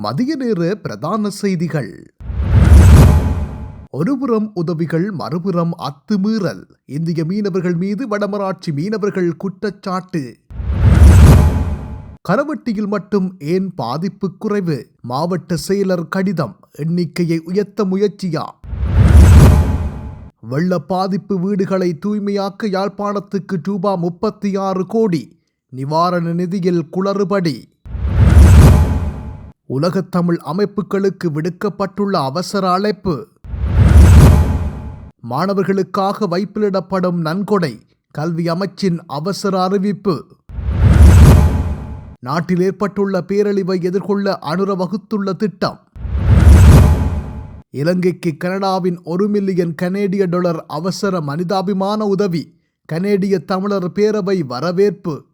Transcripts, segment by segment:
மதிய நேர பிரதான செய்திகள். ஒருபுறம் உதவிகள் மறுபுறம் அத்துமீறல். இந்திய மீனவர்கள் மீது வடமராட்சி மீனவர்கள் குற்றச்சாட்டு. கரவட்டியில் மட்டும் ஏன் பாதிப்பு குறைவு? மாவட்ட செயலர் கடிதம் எண்ணிக்கையை உயர்த்த முயற்சியா? வெள்ள பாதிப்பு வீடுகளை தூய்மையாக்க யாழ்ப்பாணத்துக்கு ரூபா முப்பத்தி ஆறு கோடி. நிவாரண நிதியில் குளறுபடி. உலகத் தமிழ் அமைப்புகளுக்கு விடுக்கப்பட்டுள்ள அவசர அழைப்பு. மாணவர்களுக்காக வைப்பிலிடப்படும் நன்கொடை கல்வி அமைச்சின் அவசர அறிவிப்பு. நாட்டில் ஏற்பட்டுள்ள பேரழிவை எதிர்கொள்ள அனுர வகுத்துள்ள திட்டம். இலங்கைக்கு கனடாவின் ஒரு மில்லியன் கனேடிய டாலர் அவசர மனிதாபிமான உதவி கனேடிய தமிழர் பேரவை வரவேற்பு.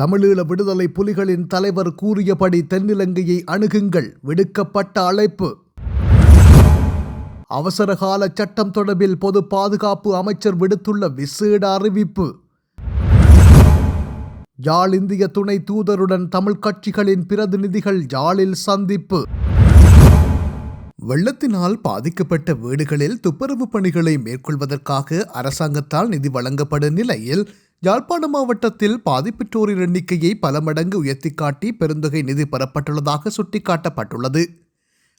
தமிழீழ விடுதலை புலிகளின் தலைவர் கூறியபடி தென்னிலங்கையை அணுகுங்கள். விடுக்கப்பட்ட அழைப்பு. அவசரகால சட்டம் தொடர்பில் பொது பாதுகாப்பு அமைச்சர் விடுத்துள்ள விசேட அறிவிப்பு. யாழ் இந்திய துணை தூதருடன் தமிழ் கட்சிகளின் பிரதிநிதிகள் யாழில் சந்திப்பு. வெள்ளத்தினால் பாதிக்கப்பட்ட வீடுகளில் துப்புரவு பணிகளை மேற்கொள்வதற்காக அரசாங்கத்தால் நிதி வழங்கப்படும் நிலையில் யாழ்ப்பாண மாவட்டத்தில் பாதிப்புற்றோரின் எண்ணிக்கையை பல மடங்கு உயர்த்தி காட்டி பெருந்தொகை நிதி பெறப்பட்டுள்ளதாக சுட்டிக்காட்டப்பட்டுள்ளது.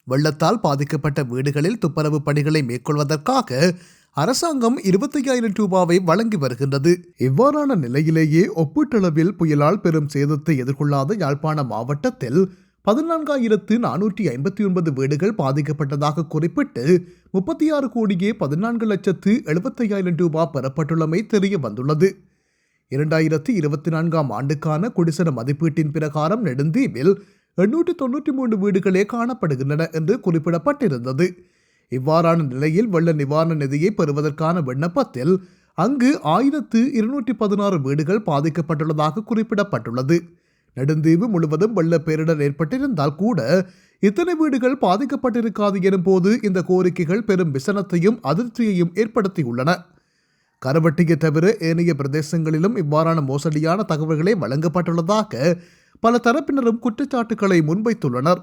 வெள்ளத்தால் பாதிக்கப்பட்ட வீடுகளில் துப்புரவு பணிகளை மேற்கொள்வதற்காக அரசாங்கம் இருபத்தி ஐயாயிரம் ரூபாவை வழங்கி வருகின்றது. இவ்வாறான நிலையிலேயே ஒப்பீட்டளவில் புயலால் பெரும் சேதத்தை எதிர்கொள்ளாத யாழ்ப்பாண மாவட்டத்தில் பதினான்காயிரத்து நானூற்றி ஐம்பத்தி ஒன்பது வீடுகள் பாதிக்கப்பட்டதாக குறிப்பிட்டு முப்பத்தி ஆறு கோடியே பதினான்கு லட்சத்து எழுபத்தையாயிரம் ரூபாய் பெறப்பட்டுள்ளமை தெரிய வந்துள்ளது. இரண்டாயிரத்தி இருபத்தி நான்காம் ஆண்டுக்கான குடிசன மதிப்பீட்டின் பிரகாரம் நெடுந்தீவில் எண்ணூற்றி தொன்னூற்றி மூன்று வீடுகளே காணப்படுகின்றன என்று குறிப்பிடப்பட்டிருந்தது. இவ்வாறான நிலையில் வெள்ள நிவாரண நிதியை பெறுவதற்கான விண்ணப்பத்தில் அங்கு ஆயிரத்து இருநூற்றி பதினாறு வீடுகள் பாதிக்கப்பட்டுள்ளதாக குறிப்பிடப்பட்டுள்ளது. நெடுந்தீவு முழுவதும் வெள்ள பேரிடர் ஏற்பட்டிருந்தால் கூட இத்தனை வீடுகள் பாதிக்கப்பட்டிருக்காது எனும் போது இந்த கோரிக்கைகள் பெரும் விசனத்தையும் அதிருப்தியையும் ஏற்படுத்தியுள்ளன. கரவட்டியை தவிர ஏனைய பிரதேசங்களிலும் இவ்வாறான மோசடியான தகவல்களை வழங்கப்பட்டுள்ளதாக பல தரப்பினரும் குற்றச்சாட்டுக்களை முன்வைத்துள்ளனர்.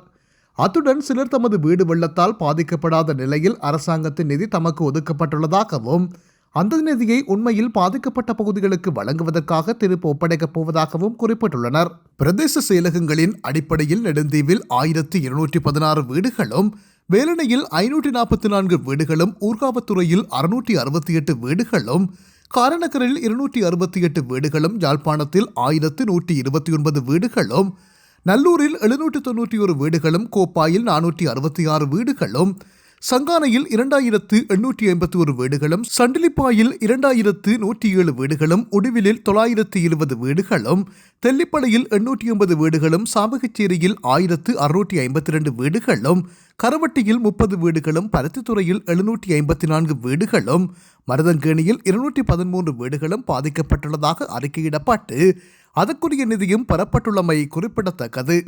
அத்துடன் சிலர் தமது வீடு வெள்ளத்தால் பாதிக்கப்படாத நிலையில் அரசாங்கத்தின் நிதி தமக்கு ஒதுக்கப்பட்டுள்ளதாகவும் அந்த நிதியை உண்மையில் பாதிக்கப்பட்ட பகுதிகளுக்கு வழங்குவதற்காக திருப்பி ஒப்படைக்கப் போவதாகவும் குறிப்பிட்டுள்ளனர். பிரதேச செயலகங்களின் அடிப்படையில் நெடுந்தீவில் ஆயிரத்தி இருநூற்றி பதினாறு வீடுகளும் வேலணையில் ஐநூற்றி நாற்பத்தி நான்கு வீடுகளும் ஊர்காவத்துறையில் அறுநூற்றி அறுபத்தி எட்டு வீடுகளும் காரநகரில் இருநூற்றி அறுபத்தி எட்டு வீடுகளும் யாழ்ப்பாணத்தில் ஆயிரத்து நூற்றி இருபத்தி ஒன்பது வீடுகளும் நல்லூரில் எழுநூற்றி தொன்னூற்றி ஒரு வீடுகளும் கோப்பாயில் நானூற்றி அறுபத்தி ஆறு வீடுகளும் சங்கானையில் இரண்டாயிரத்து எண்ணூற்றி ஐம்பத்தி ஒரு வீடுகளும் சண்டிலிப்பாயில் இரண்டாயிரத்து நூற்றி ஏழு வீடுகளும் உடுவிலில் தொள்ளாயிரத்து இருபது வீடுகளும் தெல்லிப்பளையில் எண்ணூற்றி ஐம்பது வீடுகளும் சாமகச்சேரியில் ஆயிரத்து அறுநூற்றி ஐம்பத்தி ரெண்டு வீடுகளும் கரவட்டியில் முப்பது வீடுகளும் பருத்தித்துறையில் எழுநூற்றி ஐம்பத்தி நான்கு வீடுகளும் மருதங்கேணியில் இருநூற்றி பதிமூன்று வீடுகளும் பாதிக்கப்பட்டுள்ளதாக அறிக்கையிடப்பட்டு அதற்குரிய நிதியும் பெறப்பட்டுள்ளமை குறிப்பிடத்தக்கது.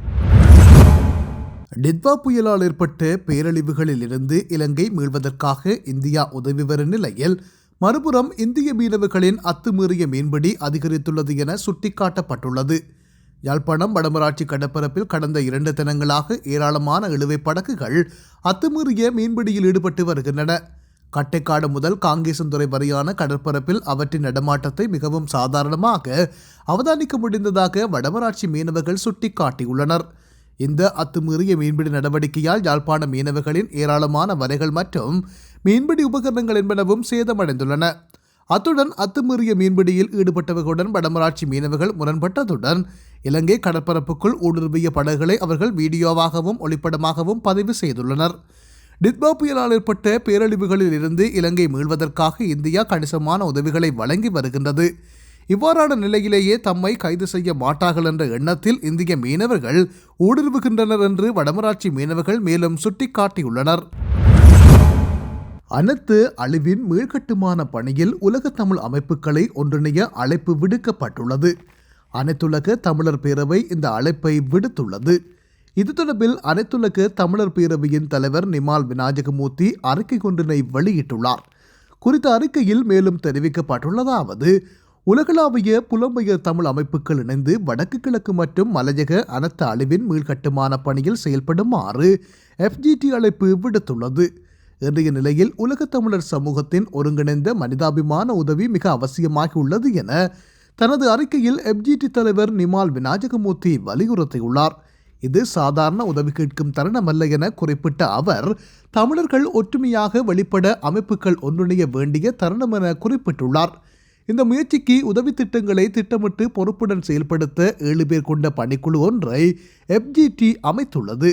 டித்வா புயலால் ஏற்பட்ட பேரழிவுகளில் இருந்து இலங்கை மீள்வதற்காக இந்தியா உதவி வரும் நிலையில் மறுபுறம் இந்திய மீனவர்களின் அத்துமீறிய மீன்பிடி அதிகரித்துள்ளது என சுட்டிக்காட்டப்பட்டுள்ளது. யாழ்ப்பாணம் வடமராட்சி கடற்பரப்பில் கடந்த இரண்டு தினங்களாக ஏராளமான இழுவை படகுகள் அத்துமீறிய மீன்பிடியில் ஈடுபட்டு வருகின்றன. கட்டைக்காடு முதல் காங்கேசந்துறை வரையான கடற்பரப்பில் அவற்றின் நடமாட்டத்தை மிகவும் சாதாரணமாக அவதானிக்க முடிந்ததாக வடமராட்சி மீனவர்கள் சுட்டிக்காட்டியுள்ளனர். இந்த அத்துமீறிய மீன்பிடி நடவடிக்கையால் யாழ்ப்பாண மீனவர்களின் ஏராளமான வலைகள் மற்றும் மீன்பிடி உபகரணங்கள் என்பனவும் சேதமடைந்துள்ளன. அத்துடன் அத்துமீறிய மீன்பிடியில் ஈடுபட்டவர்களுடன் வடமராட்சி மீனவர்கள் முரண்பட்டதுடன் இலங்கை கடற்பரப்புக்குள் ஊடுருவிய படகுகளை அவர்கள் வீடியோவாகவும் ஒளிப்படமாகவும் பதிவு செய்துள்ளனர். டிட்பா புயலால் ஏற்பட்ட பேரழிவுகளில் இருந்து இலங்கை மீள்வதற்காக இந்தியா கணிசமான உதவிகளை வழங்கி வருகின்றது. இவ்வாறான நிலையிலேயே தம்மை கைது செய்ய மாட்டார்கள் என்ற எண்ணத்தில் இந்திய மீனவர்கள் ஊடுருவுகின்றனர் என்று வடமராட்சி மீனவர்கள் மேலும் சுட்டிக்காட்டியுள்ளனர். அனைத்து அழிவின் மீள்கட்டுமான பணியில் உலக தமிழ் அமைப்புகளை ஒன்றிணைய அழைப்பு விடுக்கப்பட்டுள்ளது. அனைத்துலக தமிழர் பேரவை இந்த அழைப்பை விடுத்துள்ளது. இது தொடர்பில் அனைத்துலக தமிழர் பேரவையின் தலைவர் நிமால் விநாயகமூர்த்தி அறிக்கை ஒன்றினை வெளியிட்டுள்ளார். குறித்த அறிக்கையில் மேலும் தெரிவிக்கப்பட்டுள்ளதாவது உலகளாவிய புலம்பெயர் தமிழ் அமைப்புகள் இணைந்து வடக்கு கிழக்கு மற்றும் மலையக அனர்த்த அழிவின் மீள்கட்டுமான பணியில் செயல்படுமாறு எஃப்ஜிடி அழைப்பு விடுத்துள்ளது. இன்றைய நிலையில் உலகத் தமிழர் சமூகத்தின் ஒருங்கிணைந்த மனிதாபிமான உதவி மிக அவசியமாகி உள்ளது என தனது அறிக்கையில் எஃப்ஜிடி தலைவர் நிமால் விநாயகமூர்த்தி வலியுறுத்தியுள்ளார். இது சாதாரண உதவி கேட்கும் தருணமல்ல என குறிப்பிட்ட அவர் தமிழர்கள் ஒற்றுமையாக வெளிப்பட அமைப்புகள் ஒன்றிணைய வேண்டிய தருணம் என குறிப்பிட்டுள்ளார். இந்த முயற்சிக்கு உதவி திட்டங்களை திட்டமிட்டு பொறுப்புடன் செயல்படுத்த ஏழு பேர் கொண்ட பணிக்குழு ஒன்றை எஃப்ஜிடி அமைத்துள்ளது.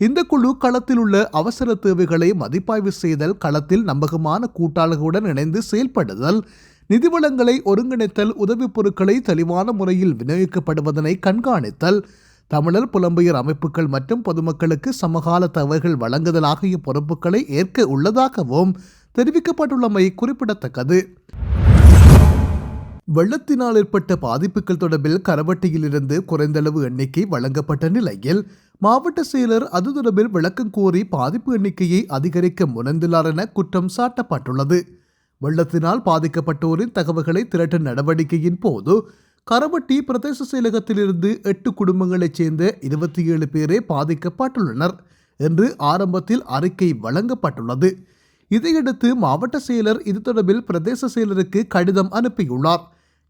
இந்த குழு களத்தில் உள்ள அவசர தேவைகளை மதிப்பாய்வு செய்தல் களத்தில் நம்பகமான கூட்டாளர்களுடன் இணைந்து செயல்படுதல் நிதி வளங்களை ஒருங்கிணைத்தல் உதவிப் பொருட்களை தெளிவான முறையில் விநியோகிக்கப்படுவதனை கண்காணித்தல் தமிழர் புலம்பெயர் அமைப்புகள் மற்றும் பொதுமக்களுக்கு சமகால தகவல்கள் வழங்குதல் ஆகிய பொறுப்புகளை ஏற்க உள்ளதாகவும் தெரிவிக்கப்பட்டுள்ளமை குறிப்பிடத்தக்கது. வெள்ளத்தினால் ஏற்பட்ட பாதிப்புகள் தொடர்பில் கரவட்டியிலிருந்து குறைந்தளவு எண்ணிக்கை வழங்கப்பட்ட நிலையில் மாவட்ட செயலர் அது தொடர்பில் விளக்கம் கோரி பாதிப்பு எண்ணிக்கையை அதிகரிக்க முனைந்துள்ளார் என குற்றம் சாட்டப்பட்டுள்ளது. வெள்ளத்தினால் பாதிக்கப்பட்டோரின் தகவல்களை திரட்டும் நடவடிக்கையின் போது கரவட்டி பிரதேச செயலகத்திலிருந்து எட்டு குடும்பங்களைச் சேர்ந்த இருபத்தி ஏழு பேரே பாதிக்கப்பட்டுள்ளனர் என்று ஆரம்பத்தில் அறிக்கை வழங்கப்பட்டுள்ளது. இதையடுத்து மாவட்ட செயலர் இது தொடர்பில் பிரதேச செயலருக்கு கடிதம் அனுப்பியுள்ளார்.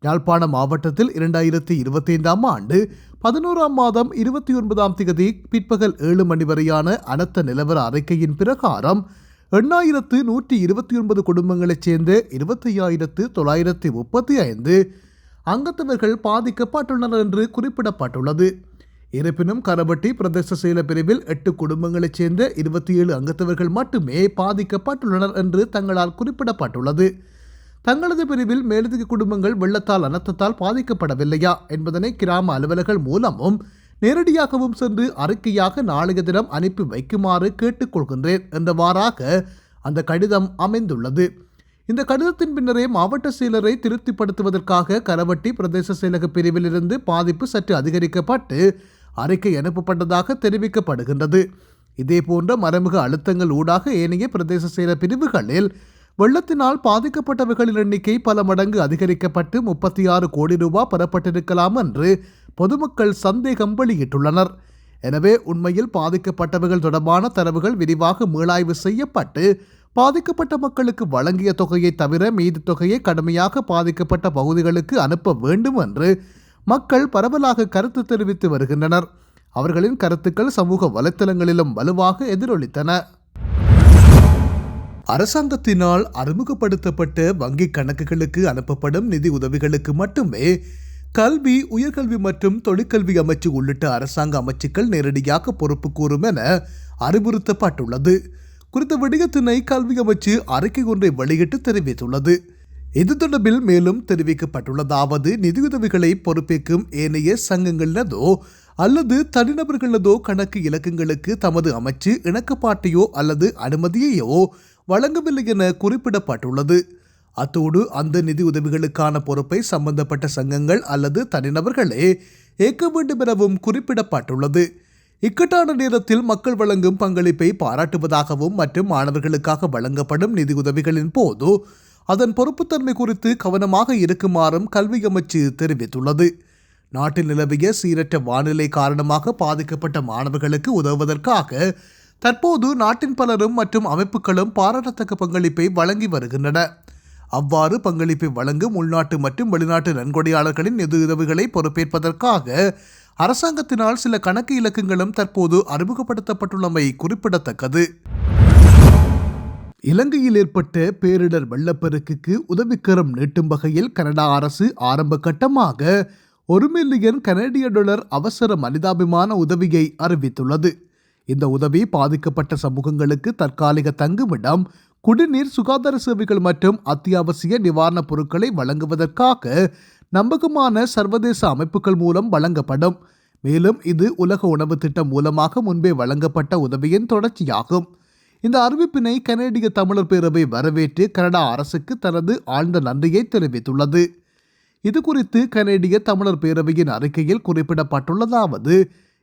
யாழ்ப்பாண மாவட்டத்தில் இரண்டாயிரத்தி இருபத்தி ஐந்தாம் ஆண்டு பதினோராம் மாதம் இருபத்தி ஒன்பதாம் தேதி பிற்பகல் ஏழு மணி வரையான அனர்த்த நிலவர அறிக்கையின் பிரகாரம் எண்ணாயிரத்து நூற்றி இருபத்தி ஒன்பது குடும்பங்களைச் சேர்ந்த இருபத்தி ஐயாயிரத்து தொள்ளாயிரத்தி முப்பத்தி ஐந்து அங்கத்தவர்கள் பாதிக்கப்பட்டுள்ளனர் என்று குறிப்பிடப்பட்டுள்ளது. இருப்பினும் கரபட்டி பிரதேச செயல பிரிவில் எட்டு குடும்பங்களைச் சேர்ந்த இருபத்தி ஏழு அங்கத்தவர்கள் மட்டுமே பாதிக்கப்பட்டுள்ளனர் என்று தங்களால் குறிப்பிடப்பட்டுள்ளது. தங்களது பிரிவில் மேலதிக குடும்பங்கள் வெள்ளத்தால் அனர்த்தத்தால் பாதிக்கப்படவில்லையா என்பதனை கிராம அலுவலர்கள் மூலமும் நேரடியாகவும் சென்று அறிக்கையாக நாளைய தினம் அனுப்பி வைக்குமாறு கேட்டுக்கொள்கின்றேன் என்றவாறாக அந்த கடிதம் அமைந்துள்ளது. இந்த கடிதத்தின் பின்னரே மாவட்ட செயலரை திருப்திப்படுத்துவதற்காக கரவட்டி பிரதேச செயலக பிரிவிலிருந்து பாதிப்பு சற்று அதிகரிக்கப்பட்டு அறிக்கை அனுப்பப்பட்டதாக தெரிவிக்கப்படுகின்றது. இதேபோன்ற மறைமுக அழுத்தங்கள் ஊடாக ஏனைய பிரதேச செயல பிரிவுகளில் வெள்ளத்தினால் பாதிக்கப்பட்டவர்களின் எண்ணிக்கை பல மடங்கு அதிகரிக்கப்பட்டு முப்பத்தி ஆறு கோடி ரூபாய் பெறப்பட்டிருக்கலாம் என்று பொதுமக்கள் சந்தேகம் வெளியிட்டுள்ளனர். எனவே உண்மையில் பாதிக்கப்பட்டவர்கள் தொடர்பான தரவுகள் விரிவாக மீளாய்வு செய்யப்பட்டு பாதிக்கப்பட்ட மக்களுக்கு வழங்கிய தொகையை தவிர மீதி தொகையை கடுமையாக பாதிக்கப்பட்ட பகுதிகளுக்கு அனுப்ப வேண்டும் என்று மக்கள் பரவலாக கருத்து தெரிவித்து வருகின்றனர். அவர்களின் கருத்துக்கள் சமூக வலைத்தளங்களிலும் வலுவாக எதிரொலித்தன. அரசாங்கத்தினால் அறிமுகப்படுத்தப்பட்ட வங்கிக் கணக்குகளுக்கு அனுப்பப்படும் நிதி உதவிகளுக்கு மட்டுமே கல்வி உயர்கல்வி மற்றும் தொழிற்கல்வி அமைச்சு உள்ளிட்ட அரசாங்க அமைச்சுக்கள் நேரடியாக பொறுப்பு கூறும் என அறிவுறுத்தப்பட்டுள்ளது. குறித்த விடயத்தினை கல்வி அமைச்சு அறிக்கை ஒன்றை வெளியிட்டு தெரிவித்துள்ளது. இது தொடர்பில் மேலும் தெரிவிக்கப்பட்டுள்ளதாவது நிதியுதவிகளை பொறுப்பேற்கும் ஏனைய சங்கங்களினதோ அல்லது தனிநபர்களதோ கணக்கு இலக்கங்களுக்கு தமது அமைச்சு இணக்கப்பாட்டையோ அல்லது அனுமதியையோ வழங்கவில்லை என குறிப்பிடப்பட்டுள்ளது. அத்தோடு அந்த நிதி உதவிகளுக்கான பொறுப்பை சம்பந்தப்பட்ட சங்கங்கள் அல்லது தனிநபர்களே ஏற்க வேண்டும் எனவும் குறிப்பிடப்பட்டுள்ளது. இக்கட்டான நேரத்தில் மக்கள் வழங்கும் பங்களிப்பை பாராட்டுவதாகவும் மற்றும் மாணவர்களுக்காக வழங்கப்படும் நிதி உதவிகளின் போது அதன் பொறுப்புத்தன்மை குறித்து கவனமாக இருக்குமாறும் கல்வி அமைச்சு தெரிவித்துள்ளது. நாட்டில் நிலவிய சீரற்ற வானிலை காரணமாக பாதிக்கப்பட்ட மாணவர்களுக்கு உதவுவதற்காக தற்போது நாட்டின் பலரும் மற்றும் அமைப்புகளும் பாராட்டத்தக்க பங்களிப்பை வழங்கி வருகின்றன. அவ்வாறு பங்களிப்பை வழங்கும் உள்நாட்டு மற்றும் வெளிநாட்டு நன்கொடையாளர்களின் நிதியுதவிகளை பொறுப்பேற்பதற்காக அரசாங்கத்தினால் சில கணக்கு இலக்கங்களும் தற்போது அறிமுகப்படுத்தப்பட்டுள்ளமை குறிப்பிடத்தக்கது. இலங்கையில் ஏற்பட்ட பேரிடர் வெள்ளப்பெருக்குக்கு உதவிக்கரம் நீட்டும் வகையில் கனடா அரசு ஆரம்ப கட்டமாக ஒரு மில்லியன் கனடிய டாலர் அவசர மனிதாபிமான உதவியை அறிவித்துள்ளது. இந்த உதவி பாதிக்கப்பட்ட சமூகங்களுக்கு தற்காலிக தங்குமிடம் குடிநீர் சுகாதார சேவைகள் மற்றும் அத்தியாவசிய நிவாரணப் பொருட்களை வழங்குவதற்காக நம்பகமான சர்வதேச அமைப்புகள் மூலம் வழங்கப்படும். மேலும் இது உலக உணவு திட்டம் மூலமாக முன்பே வழங்கப்பட்ட உதவியின் தொடர்ச்சியாகும். இந்த அறிவிப்பினை கனேடிய தமிழர் பேரவை வரவேற்று கனடா அரசுக்கு தனது ஆழ்ந்த நன்றியை தெரிவித்துள்ளது. இது குறித்து கனேடிய தமிழர் பேரவையின் அறிக்கையில் குறிப்பிடப்பட்டுள்ளதாவது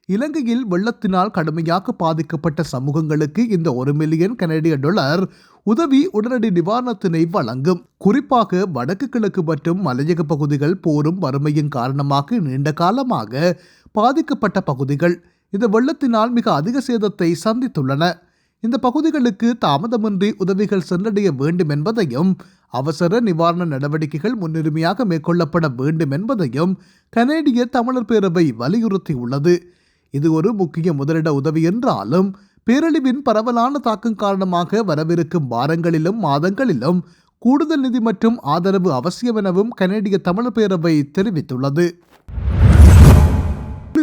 இலங்கையில் வெள்ளத்தினால் கடுமையாக பாதிக்கப்பட்ட சமூகங்களுக்கு இந்த ஒரு மில்லியன் கனடிய டாலர் உதவி உடனடி நிவாரணத்தினை வழங்கும். குறிப்பாக வடக்கு கிழக்கு மற்றும் மலையக பகுதிகள் போரும் வறுமையின் காரணமாக நீண்ட காலமாக பாதிக்கப்பட்ட பகுதிகள். இந்த வெள்ளத்தினால் மிக அதிக சேதத்தை சந்தித்துள்ளன. இந்த பகுதிகளுக்கு தாமதமின்றி உதவிகள் சென்றடைய வேண்டும் என்பதையும் அவசர நிவாரண நடவடிக்கைகள் முன்னுரிமையாக மேற்கொள்ளப்பட வேண்டும் என்பதையும் கனேடிய தமிழர் பேரவை வலியுறுத்தியுள்ளது. இது ஒரு முக்கிய முதலிட உதவி என்றாலும் பேரழிவின் பரவலான தாக்கம் காரணமாக வரவிருக்கும் வாரங்களிலும் மாதங்களிலும் கூடுதல் நிதி மற்றும் ஆதரவு அவசியம் எனவும் கனேடிய தமிழர் பேரவை தெரிவித்துள்ளது.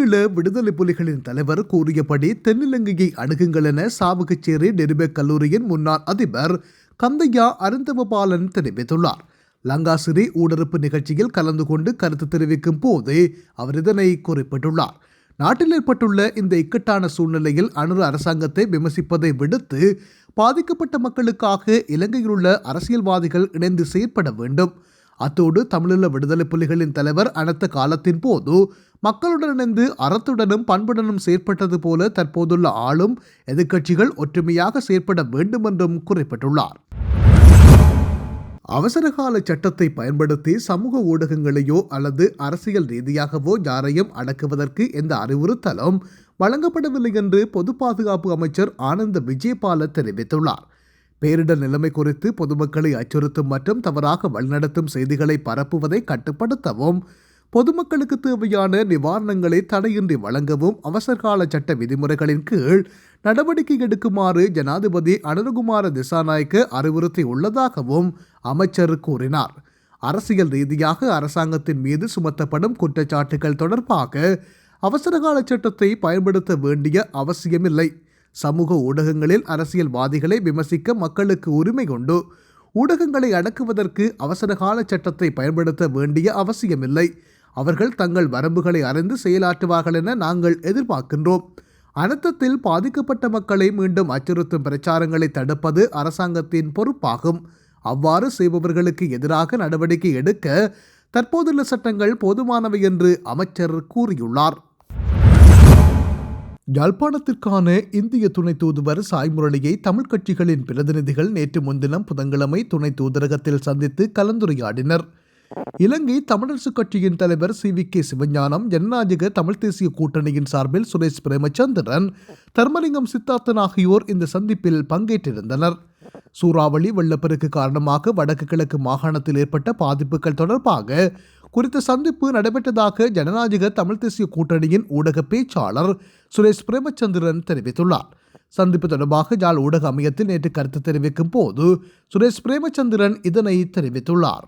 தமிழீழ விடுதலை புலிகளின் தலைவர் கூறியபடி தென்னிலங்கையை அணுகுங்கள் என சாவகச்சேரி டெரிபெக் கல்லூரியின் முன்னாள் அதிபர் கந்தையா அருந்தவபாலன் தெரிவித்துள்ளார். லங்காசிரி ஊடறுப்பு நிகழ்ச்சியில் கலந்து கொண்டு கருத்து தெரிவிக்கும் போது அவர் இதனை குறிப்பிட்டுள்ளார். நாட்டில் ஏற்பட்டுள்ள இந்த இக்கட்டான சூழ்நிலையில் அணுறு அரசாங்கத்தை விமர்சிப்பதை விடுத்து பாதிக்கப்பட்ட மக்களுக்காக இலங்கையில் உள்ள அரசியல்வாதிகள் இணைந்து செயற்பட வேண்டும். அத்தோடு தமிழீழ விடுதலை புலிகளின் தலைவர் அனைத்த காலத்தின் போது மக்களுடன் இணைந்து அறத்துடனும் பண்புடனும் செயற்பட்டது போல தற்போதுள்ள ஆளும் எதிர்க்கட்சிகள் ஒற்றுமையாக செயற்பட வேண்டும் என்றும் குறிப்பிட்டுள்ளார். அவசரகால சட்டத்தை பயன்படுத்தி சமூக ஊடகங்களையோ அல்லது அரசியல் ரீதியாகவோ யாரையும் அடக்குவதற்கு எந்த அறிவுறுத்தலும் வழங்கப்படவில்லை என்று பொது பாதுகாப்பு அமைச்சர் ஆனந்த விஜயபால தெரிவித்துள்ளார். பேரிடர் நிலைமை குறித்து பொதுமக்களை அச்சுறுத்தும் மற்றும் தவறாக வழிநடத்தும் செய்திகளை பரப்புவதை கட்டுப்படுத்தவும் பொதுமக்களுக்கு தேவையான நிவாரணங்களை தடையின்றி வழங்கவும் அவசரகால சட்ட விதிமுறைகளின் கீழ் நடவடிக்கை எடுக்குமாறு ஜனாதிபதி அனுகுமார திசாநாயக்க அறிவுறுத்தி உள்ளதாகவும் அமைச்சர் கூறினார். அரசியல் ரீதியாக அரசாங்கத்தின் மீது சுமத்தப்படும் குற்றச்சாட்டுகள் தொடர்பாக அவசரகால சட்டத்தை பயன்படுத்த வேண்டிய அவசியமில்லை. சமூக ஊடகங்களில் அரசியல்வாதிகளை விமர்சிக்க மக்களுக்கு உரிமை உண்டு ஊடகங்களை அடக்குவதற்கு அவசரகால சட்டத்தை பயன்படுத்த வேண்டிய அவசியமில்லை. அவர்கள் தங்கள் வரம்புகளை அறிந்து செயலாற்றுவார்கள் என நாங்கள் எதிர்பார்க்கின்றோம். அனர்த்தத்தில் பாதிக்கப்பட்ட மக்களை மீண்டும் அச்சுறுத்தும் பிரச்சாரங்களை தடுப்பது அரசாங்கத்தின் பொறுப்பாகும். அவ்வாறு செய்பவர்களுக்கு எதிராக நடவடிக்கை எடுக்க தற்போதுள்ள சட்டங்கள் போதுமானவை என்று அமைச்சர் கூறியுள்ளார். யாழ்ப்பாணத்திற்கான இந்திய துணை தூதுவர் சாய்முரளியை தமிழ் கட்சிகளின் பிரதிநிதிகள் நேற்று முன்தினம் புதன்கிழமை துணை தூதரகத்தில் சந்தித்து கலந்துரையாடினர். இலங்கை தமிழரசுக் கட்சியின் தலைவர் சி வி கே சிவஞானம் ஜனநாயக தமிழ் தேசிய கூட்டணியின் சார்பில் சுரேஷ் பிரேமச்சந்திரன் தர்மலிங்கம் சித்தார்த்தன் ஆகியோர் இந்த சந்திப்பில் பங்கேற்றிருந்தனர். சூறாவளி வெள்ளப்பெருக்கு காரணமாக வடக்கு கிழக்கு மாகாணத்தில் ஏற்பட்ட பாதிப்புகள் தொடர்பாக குறித்த சந்திப்பு நடைபெற்றதாக ஜனநாயக தமிழ் தேசிய கூட்டணியின் ஊடக பேச்சாளர் சுரேஷ் பிரேமச்சந்திரன் தெரிவித்துள்ளார். சந்திப்பு தொடர்பாக ஜாழ் ஊடக அமையத்தில் நேற்று கருத்து தெரிவிக்கும் போது சுரேஷ் பிரேமச்சந்திரன் இதனை தெரிவித்துள்ளார்.